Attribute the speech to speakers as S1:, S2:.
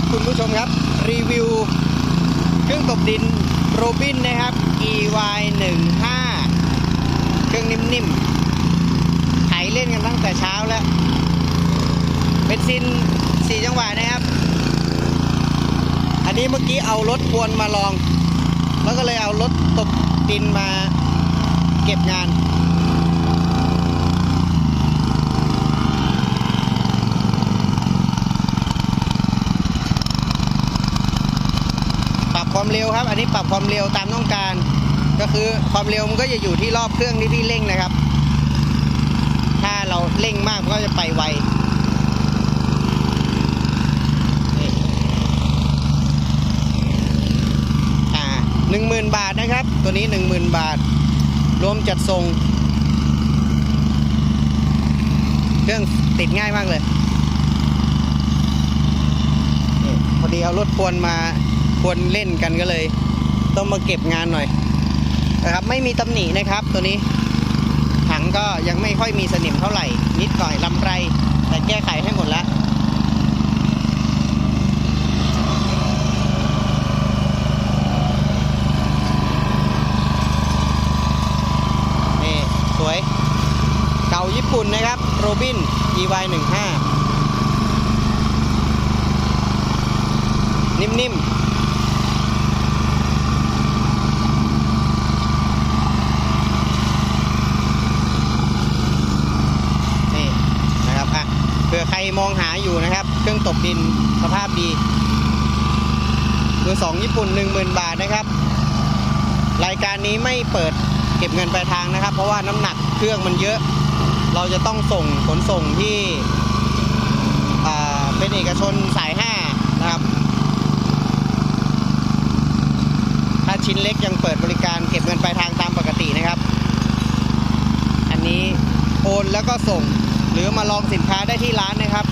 S1: ครับคุณผู้ชมครับ รีวิว เครื่องตบดินโรบินนะครับ EY 1 5เครื่องนิ่มๆไถเล่นกันตั้งแต่เช้าแล้ว เป็นซิน4จังหวะนะครับ อันนี้เมื่อกี้เอารถพวนมาลอง แล้วก็เลยเอารถตบดินมาเก็บงาน ปรับ ความเร็วครับ อันนี้ปรับความเร็วตามต้องการ ก็คือความเร็วมันก็จะอยู่ที่รอบเครื่องที่พี่เร่งนะครับ ถ้าเราเร่งมากก็จะไปไวหนึ่งหมื่นบาทนะครับ ตัวนี้หนึ่งหมื่นบาท รวมจัดส่ง เครื่องติดง่ายมากเลยพอดีเอารถพวนมา พวนเล่นกันก็เลย ต้องมาเก็บงานหน่อยนะครับ ไม่มีตำหนินะครับตัวนี้ถังก็ยังไม่ค่อยมีสนิมเท่าไหร่ นิดหน่อยลำไรแต่แก้ไขให้หมดแล้วนี่สวย เก่าญี่ปุ่นนะครับโรบิน EY 1 5 นิ่มๆ นี่นะครับอะ เผื่อใครมองหาอยู่นะครับ เครื่องตบดินสภาพดีมือสองญี่ปุ่น 10,000 บาทนะครับ รายการนี้ไม่เปิดเก็บเงินปลายทางนะครับ เพราะว่าน้ำหนักเครื่องมันเยอะ เราจะต้องส่งขนส่งที่เป็นเอกชนสาย 5 นะครับ ถ้าชิ้นเล็กยังเปิดบริการเก็บเงินปลายทางตามปกตินะครับ อันนี้โอนแล้วก็ส่ง หรือมาลองสินค้าได้ที่ร้านนะครับ